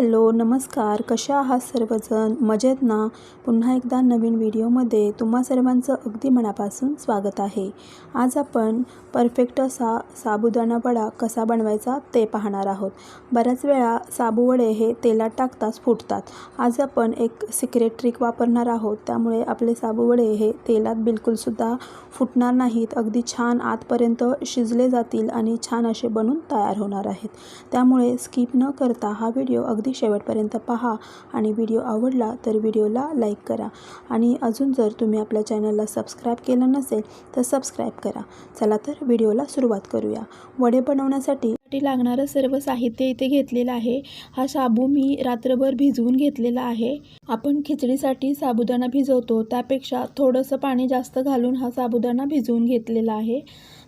Hello नमस्कार. कशा आहात सर्वजण? मजेत ना? पुन्हा एकदा नवीन व्हिडिओमध्ये तुम्हा सर्वांचं अगदी मनापासून स्वागत आहे. आज आपण परफेक्ट असा साबुदाणा वडा कसा बनवायचा ते पाहणार आहोत. बऱ्याच वेळा साबुवडे हे तेलात टाकताच फुटतात. आज आपण एक सिक्रेट ट्रिक वापरणार आहोत. त्यामुळे आपले साबुवडे हे तेलात बिलकुलसुद्धा फुटणार नाहीत. अगदी छान आतपर्यंत शिजले जातील आणि छान असे बनून तयार होणार आहेत. त्यामुळे स्किप न करता हा व्हिडिओ अगदी शेवटपर्यंत पहा आणि व्हिडिओ आवडला तर व्हिडिओला लाईक करा. आणि अजून जर तुम्ही आपल्या चॅनलला सबस्क्राईब केलं नसेल तर सबस्क्राईब करा. चला तर व्हिडिओला सुरुवात करूया. वडे बनवण्यासाठी लागणारं सर्व साहित्य इथे घेतलेलं आहे. हा शाबू मी रात्रभर भिजवून घेतलेला आहे. आपण खिचडीसाठी साबुदाणा भिजवतो. त्यापेक्षा थोडंसं पाणी जास्त घालून हा साबुदाणा भिजवून घेतलेला आहे.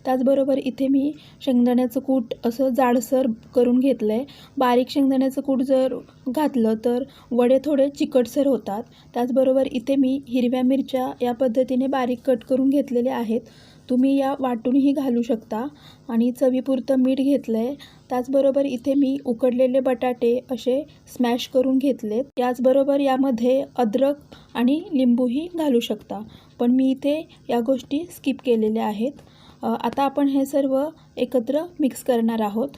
त्याचबरोबर इथे मी शेंगदाण्याचं कूट असं जाडसर करून घेतलं आहे बारीक शेंगदाण्याचं कूट जर घातलं तर वडे थोडे चिकटसर होतात. त्याचबरोबर इथे मी हिरव्या मिरच्या या पद्धतीने बारीक कट करून घेतलेले आहेत. तुम्ही या वाटूनही घालू शकता. आणि चवीपुरतं मीठ घेतलं आहे त्याचबरोबर इथे मी उकडलेले बटाटे असे स्मॅश करून घेतलेत. त्याचबरोबर यामध्ये अद्रक आणि लिंबूही घालू शकता. पण मी इथे या गोष्टी स्किप केलेल्या आहेत. आता आपण हे सर्व एकत्र मिक्स करणार आहोत.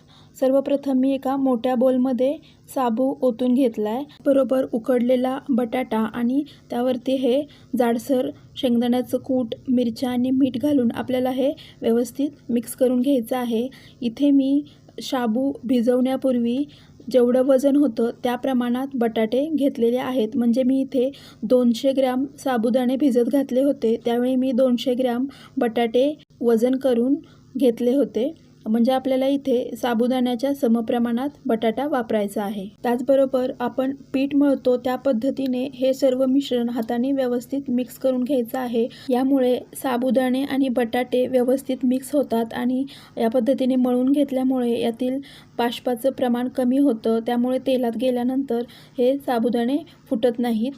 सर्वप्रथम मी एका मोठ्या बोलमध्ये साबू ओतून घेतला आहे बरोबर उकडलेला बटाटा आणि त्यावरती हे जाडसर शेंगदाण्याचं कूट मिरच्या आणि मीठ घालून आपल्याला हे व्यवस्थित मिक्स करून घ्यायचं आहे. इथे मी शाबू भिजवण्यापूर्वी जेवढं वजन होतं त्या प्रमाणात बटाटे घेतलेले आहेत. म्हणजे मी इथे दोनशे ग्रॅम साबुदाणे भिजत घातले होते. त्यावेळी मी दोनशे ग्रॅम बटाटे वजन करून घेतले होते. म्हणजे आपल्याला इथे साबुदाण्याच्या समप्रमाणात बटाटा वापरायचा आहे. त्याचबरोबर आपण पीठ मळतो त्या पद्धतीने हे सर्व मिश्रण हाताने व्यवस्थित मिक्स करून घ्यायचं आहे. यामुळे साबुदाणे आणि बटाटे व्यवस्थित मिक्स होतात आणि या पद्धतीने मळून घेतल्यामुळे यातील बाष्पाचं प्रमाण कमी होतं. त्यामुळे तेलात गेल्यानंतर हे साबुदाणे फुटत नाहीत.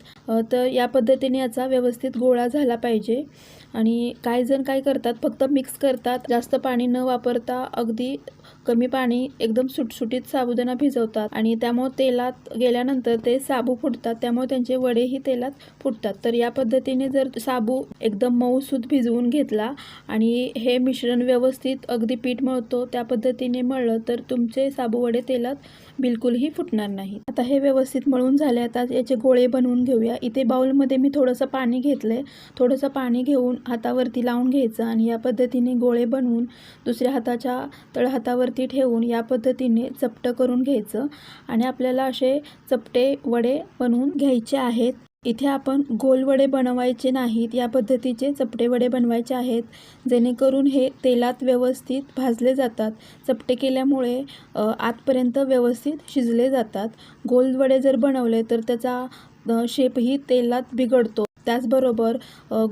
तर या पद्धतीने याचा व्यवस्थित गोळा झाला पाहिजे. आणि काही जण काय करतात फक्त मिक्स करतात. जास्त पाणी न वापरता अगदी कमी पाणी एकदम सुटसुटीत साबुदाणा भिजवतात. आणि त्यामुळे तेलात गेल्यानंतर ते साबू फुटतात. त्यामुळे त्यांचे वडेही तेलात फुटतात. तर या पद्धतीने जर साबू एकदम मऊसूत भिजवून घेतला आणि हे मिश्रण व्यवस्थित अगदी पीठ मळतो त्या पद्धतीने मळलं तर तुमचे साबू वडे तेलात बिलकुलही फुटणार नाही आता हे व्यवस्थित मळून झाले. आता याचे गोळे बनवून घेऊया. इथे बाउलमध्ये मी थोडंसं पाणी घेतलं आहे थोडंसं पाणी घेऊन हातावरती लावून घ्यायचं आणि या पद्धतीने गोळे बनवून दुसऱ्या हाताच्या तळहातावरती ठेवून या पद्धतीने चपटं करून घ्यायचं. आणि आपल्याला असे चपटे वडे बनवून घ्यायचे आहेत. इथे आपण गोल वडे बनवायचे नाहीत. या पद्धतीचे चपटे वडे बनवायचे आहेत. जेणेकरून हे तेलात व्यवस्थित भाजले जातात. चपटे केल्यामुळे आतपर्यंत व्यवस्थित शिजले जातात. गोल वडे जर बनवले तर त्याचा शेपही तेलात बिघडतो. त्याचबरोबर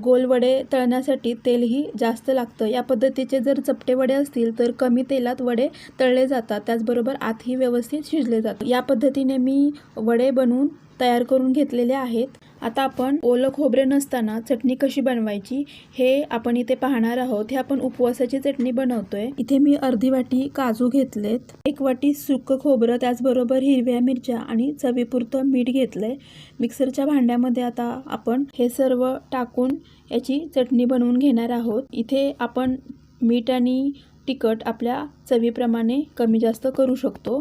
गोलवडे तळण्यासाठी तेलही जास्त लागतं. या पद्धतीचे जर चपटे वडे असतील तर कमी तेलात वडे तळले जातात. त्याचबरोबर आतही व्यवस्थित शिजले जातात. या पद्धतीने मी वडे बनवून तयार करून घेतलेले आहेत. आता आपण ओलं खोबरे नसताना चटणी कशी बनवायची हे आपण इथे पाहणार आहोत. हे आपण उपवासाची चटणी बनवतोय. इथे मी अर्धी वाटी काजू घेतलेत. एक वाटी सुक खोबरं त्याचबरोबर हिरव्या मिरच्या आणि चवीपुरतं मीठ घेतलंय. मिक्सरच्या भांड्यामध्ये आता आपण हे सर्व टाकून याची चटणी बनवून घेणार आहोत. इथे आपण मीठ आणि तिखट आपल्या चवीप्रमाणे कमी जास्त करू शकतो.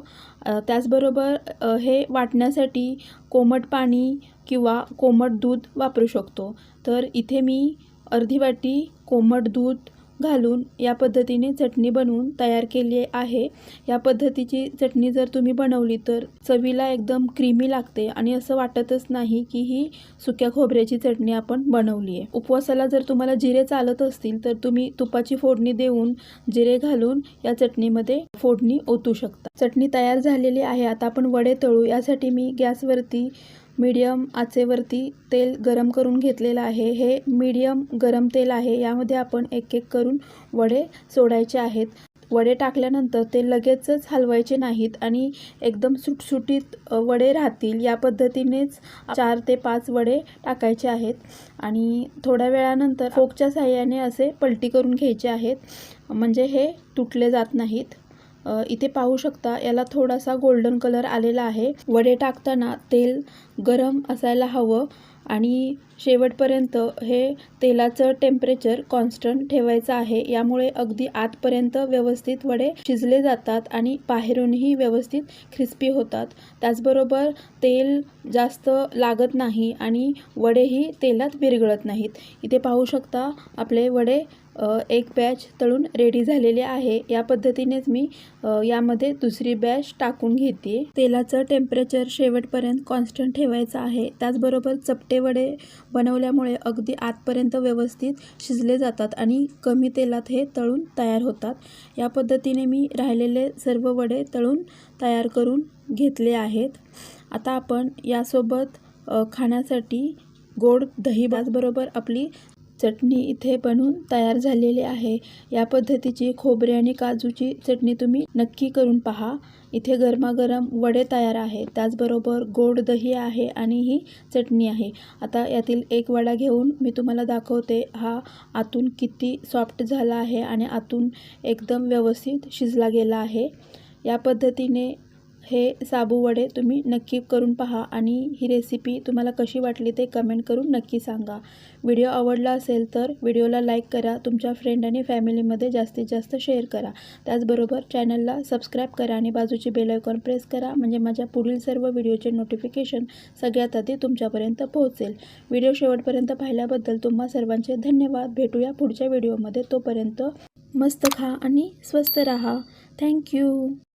त्याचबरोबर हे वाटण्यासाठी कोमट पाणी किंवा कोमट दूध वापरू शकतो. तर इथे मी अर्धी वाटी कोमट दूध घालून या पद्धतीने चटणी बनवून तयार केली आहे. या पद्धतीची चटणी जर तुम्ही बनवली तर चवीला एकदम क्रीमी लागते आणि असं वाटतच नाही की ही सुक्या खोबऱ्याची चटणी आपण बनवली आहे. उपवासाला जर तुम्हाला जिरे चालत असतील तर तुम्ही तुपाची फोडणी देऊन जिरे घालून या चटणीमध्ये फोडणी ओतू शकता. चटणी तयार झालेली आहे. आता आपण वडे तळू. यासाठी मी गॅसवरती मीडियम आचेवरती तेल गरम करून घेतलेलं आहे. हे मीडियम गरम तेल आहे. यामध्ये आपण एक एक करून वडे सोडायचे आहेत. वडे टाकल्यानंतर ते लगेचच हलवायचे नाहीत आणि एकदम सुटसुटीत वडे राहतील. या पद्धतीनेच चार ते पाच वडे टाकायचे आहेत आणि थोड्या वेळानंतर फोकच्या साह्याने असे पलटी करून घ्यायचे आहेत. म्हणजे हे तुटले जात नाहीत. इथे पाहू शकता याला थोडासा गोल्डन कलर आलेला आहे. वडे टाकताना तेल गरम असायला हवं आणि शेवटपर्यंत हे तेलाचं टेम्परेचर कॉन्स्टंट ठेवायचं आहे. यामुळे अगदी आतपर्यंत व्यवस्थित वडे शिजले जातात आणि बाहेरूनही व्यवस्थित क्रिस्पी होतात. त्याचबरोबर तेल जास्त लागत नाही आणि वडेही तेलात विरघळत नाहीत. इथे पाहू शकता आपले वडे एक बॅच तळून रेडी झालेले आहे. या पद्धतीनेच मी यामध्ये दुसरी बॅच टाकून घेते तेलाचं टेम्परेचर शेवटपर्यंत कॉन्स्टंट ठेवायचं आहे. त्याचबरोबर चपटे वडे बनवल्यामुळे अगदी आतपर्यंत व्यवस्थित शिजले जातात आणि कमी तेलात हे तळून तयार होतात. या पद्धतीने मी राहिलेले सर्व वडे तळून तयार करून घेतले आहेत. आता आपण यासोबत खाण्यासाठी गोड दही त्याचबरोबर आपली चटणी इथे बनवून तयार झालेली आहे. या पद्धतीची खोबरे आणि काजूची चटणी तुम्ही नक्की करून पहा. इथे गरमागरम वडे तयार आहे त्याचबरोबर गोड दही आहे आणि ही चटणी आहे. आता यातील एक वडा घेऊन मी तुम्हाला दाखवते हा आतून किती सॉफ्ट झाला आहे आणि आतून एकदम व्यवस्थित शिजला गेला आहे. या पद्धतीने हे साबू वडे तुम्ही नक्की करून पहा आणि ही रेसिपी तुम्हाला कशी वाटली ते कमेंट करून नक्की सांगा. व्हिडिओ आवडला असेल तर व्हिडिओला लाईक करा तुमच्या फ्रेंड आणि फॅमिलीमध्ये जास्तीत जास्त शेअर करा. त्याचबरोबर चॅनलला सबस्क्राईब करा आणि बाजूची बेलायकॉन प्रेस करा म्हणजे माझ्या पुढील सर्व व्हिडिओचे नोटिफिकेशन सगळ्यात आधी तुमच्यापर्यंत पोहोचेल. व्हिडिओ शेवटपर्यंत पाहिल्याबद्दल तुम्हा सर्वांचे धन्यवाद. भेटूया पुढच्या व्हिडिओमध्ये तोपर्यंत मस्त खा आणि स्वस्त रहा. थँक्यू